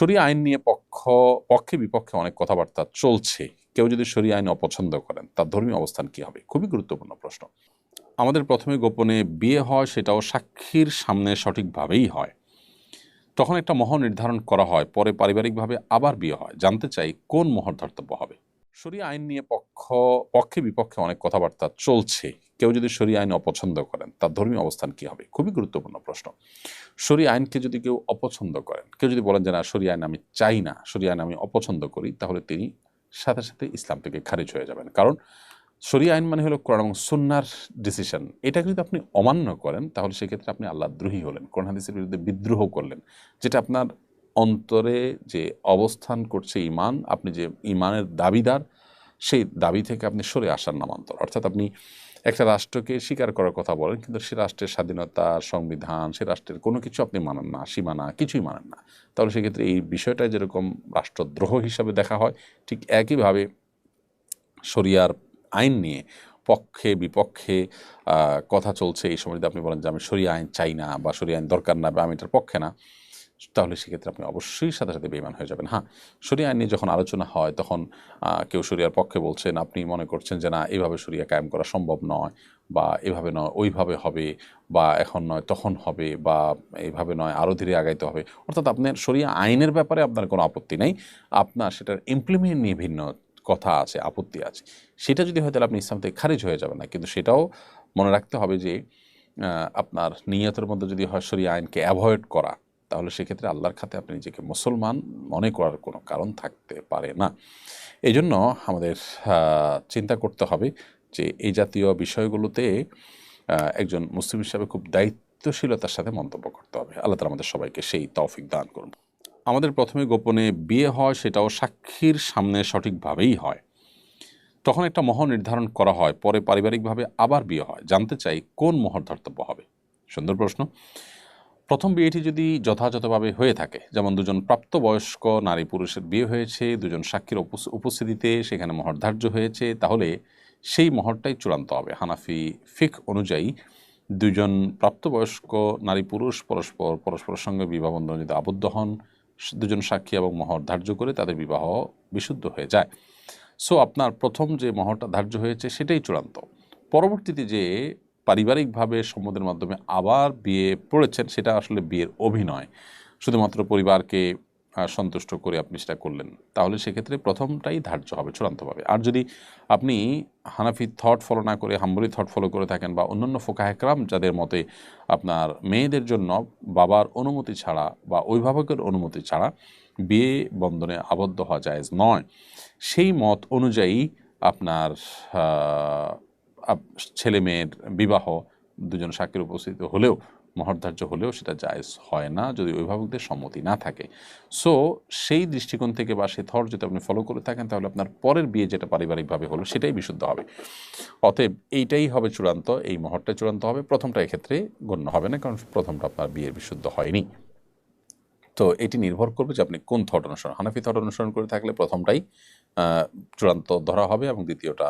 শরিয়া আইন নিয়ে পক্ষ, পক্ষে বিপক্ষে অনেক কথাবার্তা চলছে। কেউ যদি শরিয়া আইন অপছন্দ করেন, তার ধর্মীয় অবস্থান কি হবে? খুবই গুরুত্বপূর্ণ প্রশ্ন। আমাদের প্রথমে গোপনে বিয়ে হয়, সেটাও সাক্ষীর সামনে সঠিকভাবেই হয়। তখন একটা মহর নির্ধারণ করা হয়, পরে পারিবারিকভাবে আবার বিয়ে হয়। জানতে চাই কোন মহর ধর্তব্য হবে? শরিয়া আইন নিয়ে পক্ষ, পক্ষে বিপক্ষে অনেক কথাবার্তা চলছে। কেউ যদি শরিয়া আইন অপছন্দ করেন, তার ধর্মীয় অবস্থান কি হবে? খুবই গুরুত্বপূর্ণ প্রশ্ন। শরিয়া আইনকে যদি কেউ অপছন্দ করেন, কেউ যদি বলেন যে, না শরিয়া আইন আমি চাই না শরিয়া আইন আমি অপছন্দ করি, তাহলে তিনি সাথে সাথে ইসলাম থেকে খারিজ হয়ে যাবেন। কারণ শরিয়া আইন মানে হলো কোরআন এবং সুন্নার ডিসিশন এটা যদি আপনি অমান্য করেন, তাহলে সেক্ষেত্রে আপনি আল্লাহ দ্রোহী হলেন, কোরআন হাদিসের বিরুদ্ধে বিদ্রোহ করলেন, যেটা আপনার অন্তরে যে অবস্থান করছে ইমান আপনি যে ইমানের দাবিদার, সেই দাবি থেকে আপনি সরে আসার নামান্তর। অর্থাৎ আপনি একটা রাষ্ট্রকে স্বীকার করার কথা বলেন, কিন্তু সে রাষ্ট্রের স্বাধীনতা, সংবিধান, সে রাষ্ট্রের কোনো কিছু আপনি মানেন না, সীমানা, কিছুই মানেন না। তাহলে সেক্ষেত্রে এই বিষয়টা যেরকম রাষ্ট্রদ্রোহ হিসাবে দেখা হয়, ঠিক একইভাবে শরিয়ার আইন নিয়ে পক্ষে, বিপক্ষে কথা চলছে। এই সময় যদি আপনি বলেন যে আমি সরিয়া আইন চাই না বা সরিয়া আইন দরকার না বা আমি এটার পক্ষে না তাহলে সেক্ষেত্রে আপনি অবশ্যই সাথে সাথে বেইমান হয়ে যাবেন। হ্যাঁ সরিয়া আইন নিয়ে যখন আলোচনা হয়, তখন কেউ সরিয়ার পক্ষে বলছেন, আপনি মনে করছেন যে, না, এভাবে সরিয়া কায়েম করা সম্ভব নয় বা এভাবে নয়, ওইভাবে হবে বা এখন নয়, তখন হবে বা এইভাবে নয়, আরও ধীরে আগাইতে হবে। অর্থাৎ আপনার সরিয়া আইনের ব্যাপারে আপনার কোনো আপত্তি নেই। আপনার সেটার ইমপ্লিমেন্ট নিয়ে ভিন্ন কথা আছে, আপত্তি আছে। সেটা যদি হয়, তাহলে আপনি ইসলাম থেকে খারিজ হয়ে যাবেন না। কিন্তু সেটাও মনে রাখতে হবে যে আপনার নিয়তের মধ্যে যদি হয় সরিয়া আইনকে অ্যাভয়েড করা তাহলে সেক্ষেত্রে আল্লাহর খাতে আপনি নিজেকে মুসলমান মনে করার কোনো কারণ থাকতে পারে না। এই জন্য আমাদের চিন্তা করতে হবে যে এই জাতীয় বিষয়গুলোতে একজন মুসলিম হিসাবে খুব দায়িত্বশীলতার সাথে মন্তব্য করতে হবে। আল্লাহ তালা আমাদের সবাইকে সেই তৌফিক দান করুন। আমাদের প্রথমে গোপনে বিয়ে হয় সেটাও সাক্ষীর সামনে সঠিকভাবেই হয়। তখন একটা মহর নির্ধারণ করা হয়, পরে পারিবারিকভাবে আবার বিয়ে হয়। জানতে চাই কোন মহর ধর্তব্য হবে? সুন্দর প্রশ্ন। প্রথম বিয়েটি যদি যথাযথভাবে হয়ে থাকে, যেমন দুজন প্রাপ্তবয়স্ক নারী পুরুষের বিয়ে হয়েছে, দুজন সাক্ষীর উপস- উপস্থিতিতে সেখানে মহর ধার্য হয়েছে, তাহলে সেই মহরটাই চূড়ান্ত হবে। হানাফি ফিক অনুযায়ী দুজন প্রাপ্তবয়স্ক নারী পুরুষ পরস্পর, পরস্পরের সঙ্গে বিবাহ বন্ধনে যদি আবদ্ধ হন দুজন সাক্ষী এবং মহর ধার্য করে তাদের বিবাহ বিশুদ্ধ হয়ে যায়। সো, আপনার প্রথম যে মহরটা ধার্য হয়েছে, সেটাই চূড়ান্ত। পরবর্তীতে যে পারিবারিকভাবে সম্মতির মাধ্যমে আবার বিয়ে পড়েছেন, সেটা আসলে বিয়ের অভিনয়। শুধুমাত্র পরিবারকে সন্তুষ্ট করে আপনি সেটা করলেন, তাহলে সেক্ষেত্রে প্রথমটাই ধার্য হবে চূড়ান্তভাবে। আর যদি আপনি হানাফি থট ফলো না করে, হাম্বলি থট ফলো করে থাকেন বা অন্যান্য ফোকাহেকরাম যাদের মতে আপনার মেয়েদের জন্য বাবার অনুমতি ছাড়া বা অভিভাবকের অনুমতি ছাড়া বিয়ে বন্ধনে আবদ্ধ হওয়া জায়েজ নয়, সেই মত অনুযায়ী আপনার ছেলে মেয়ের বিবাহ দুজন সাক্ষীর উপস্থিত হলেও মহর্ধার্য হলেও সেটা জায়েজ হয় না যদি অভিভাবকদের সম্মতি না থাকে। সো সেই দৃষ্টিকোণ থেকে বা সেই থর যদি আপনি ফলো করে থাকেন, তাহলে আপনার পরের বিয়ে যেটা পারিবারিকভাবে হলো, সেটাই বিশুদ্ধ হবে। অতএব এইটাই হবে চূড়ান্ত, এই মহরটা চূড়ান্ত হবে। প্রথমটা এক্ষেত্রে গণ্য হবে না, কারণ প্রথমটা আপনার বিয়ের বিশুদ্ধ হয়নি। তো এটি নির্ভর করবে যে আপনি কোন থট অনুসরণ, হানাফি থট অনুসরণ করে থাকলে প্রথমটাই চূড়ান্ত ধরা হবে এবং দ্বিতীয়টা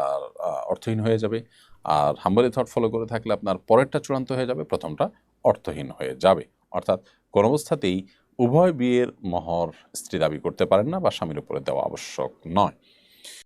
অর্থহীন হয়ে যাবে। আর হাম্বারি থট ফলো করে থাকলে আপনার পরেরটা চূড়ান্ত হয়ে যাবে, প্রথমটা অর্থহীন হয়ে যাবে। অর্থাৎ কোন অবস্থাতেই উভয় বিয়ের মহর স্ত্রী দাবি করতে পারেন না বা স্বামীর উপরে দেওয়া আবশ্যক নয়।